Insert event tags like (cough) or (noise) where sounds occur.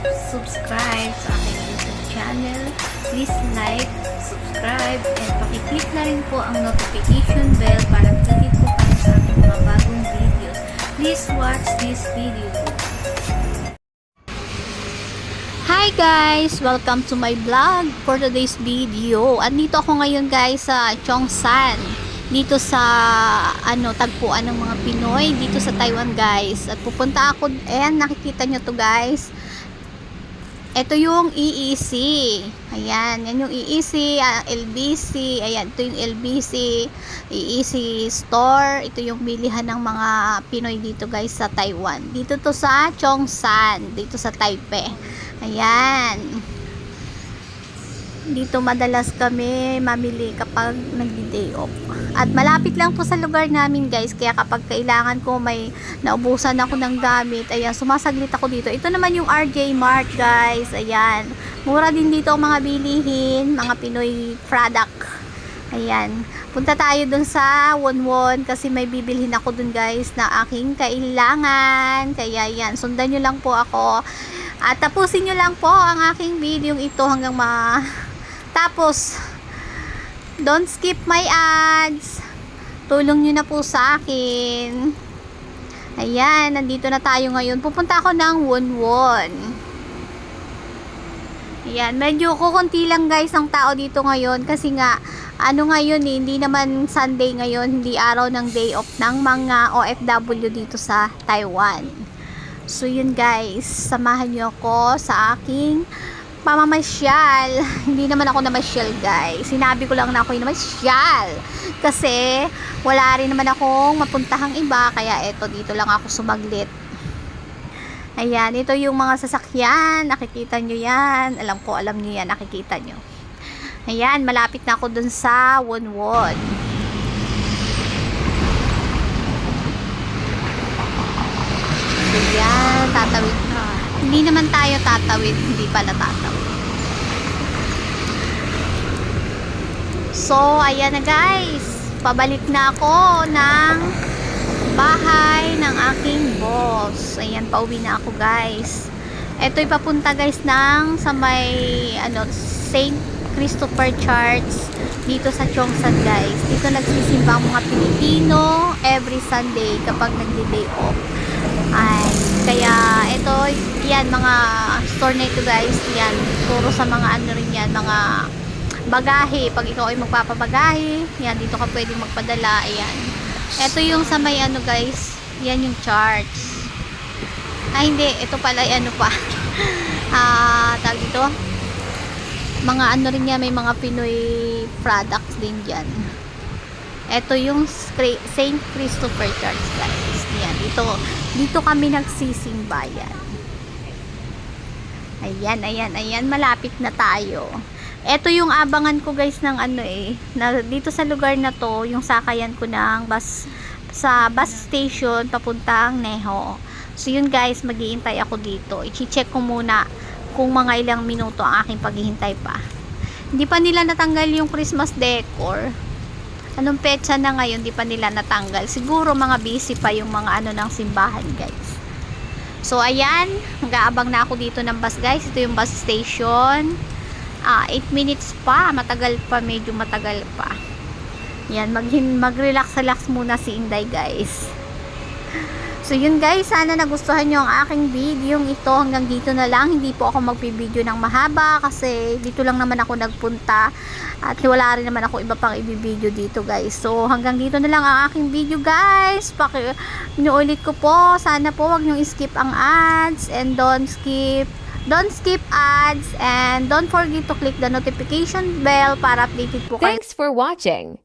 nakaka-subscribe sa aking YouTube channel, please like, subscribe, and pakiclick na rin po ang notification bell para updated po kayo sa aking mga bagong videos. Please watch this video. Hi guys! Welcome to my vlog for today's video. Andito ako ngayon guys sa Chongsan. Dito sa ano tagpuan ng mga Pinoy dito sa Taiwan guys. At pupunta ako and nakikita nyo to guys. Ito yung EEC. Ayan, yan yung EEC, ah, LBC. Ayan, ito yung LBC, EEC store. Ito yung bilihan ng mga Pinoy dito guys sa Taiwan. Dito to sa Chongsan, dito sa Taipei. Ayan. Dito madalas kami mamili kapag nagdi-day off. At malapit lang po sa lugar namin guys. Kaya kapag kailangan ko may naubusan ako ng gamit, ayan, sumasaglit ako dito. Ito naman yung RJ Mart guys. Ayan. Mura din dito ang mga bilihin, mga Pinoy product. Ayan. Punta tayo dun sa Wonwon kasi may bibilhin ako dun guys na aking kailangan. Kaya yan, sundan nyo lang po ako. At tapusin nyo lang po ang aking video ito hanggang ma... Tapos, don't skip my ads. Tulong nyo na po sa akin. Ayan, nandito na tayo ngayon. Pupunta ako ng Wonwon. Ayan, medyo kukunti lang guys ang tao dito ngayon kasi nga ano ngayon eh, hindi naman Sunday ngayon, hindi araw ng day off ng mga OFW dito sa Taiwan. So yun guys, samahan nyo ako sa aking pamamasyal. (laughs) hindi naman ako namasyal guys. Sinabi ko lang na ako yung namasyal. Kasi wala rin naman akong mapuntahang iba, kaya eto dito lang ako sumaglit. Ayan, ito yung mga sasakyan. Nakikita nyo yan. Alam ko, alam nyo yan. Nakikita nyo. Ayan, malapit na ako dun sa Wonwon. Ayan, tatawid. Hindi naman tayo tatawid. Hindi pala tatawid. So, ayan na guys. Pabalik na ako ng bahay ng aking boss. Ayan, pauwi na ako guys. Ito'y papunta guys ng sa may ano, St. Christopher Church dito sa Chongsan guys. Dito nagsisimba ang mga Pilipino every Sunday kapag nagdi-day off. Ay, kaya ito, yan mga store na ito guys, yan, puro sa mga ano rin yan, mga bagahe. Pag ikaw ay magpapabagahe, yan, dito ka pwedeng magpadala, ayan. Ito yung sa may ano guys, yan yung church. Ay, hindi, ito pala, ay ano pa. (laughs) Ah, tawag dito, mga ano rin yan, may mga Pinoy products din dyan. Ito yung St. Christopher Church guys. Yan, dito, dito kami nagsisimbayan. Ayan, ayan, ayan, malapit na tayo. Ito yung abangan ko guys ng ano eh, na dito sa lugar na to, yung sakayan ko ng bus, sa bus station papuntang Neho. So yun guys, mag-iintay ako dito. I-check ko muna kung mga ilang minuto ang aking paghihintay pa. Hindi pa nila natanggal yung Christmas decor. Anong petsa na ngayon, di pa nila natanggal. Siguro mga busy pa yung mga ano ng simbahan, guys. So, ayan. Mag-aabang na ako dito ng bus, guys. Ito yung bus station. Ah, 8 minutes pa. Matagal pa. Medyo matagal pa. Yan. Mag-relax-relax muna si Inday, guys. So yun guys, sana nagustuhan nyo ang aking video ito. Hanggang dito na lang. Hindi po ako magbibideo ng mahaba kasi dito lang naman ako nagpunta. At wala rin naman ako iba pang ibibideo dito guys. So hanggang dito na lang ang aking video guys. Paki inuulit ko po. Sana po wag nyo skip ang ads and don't skip Don't skip ads and don't forget to click the notification bell para updated po kayo Thanks for watching.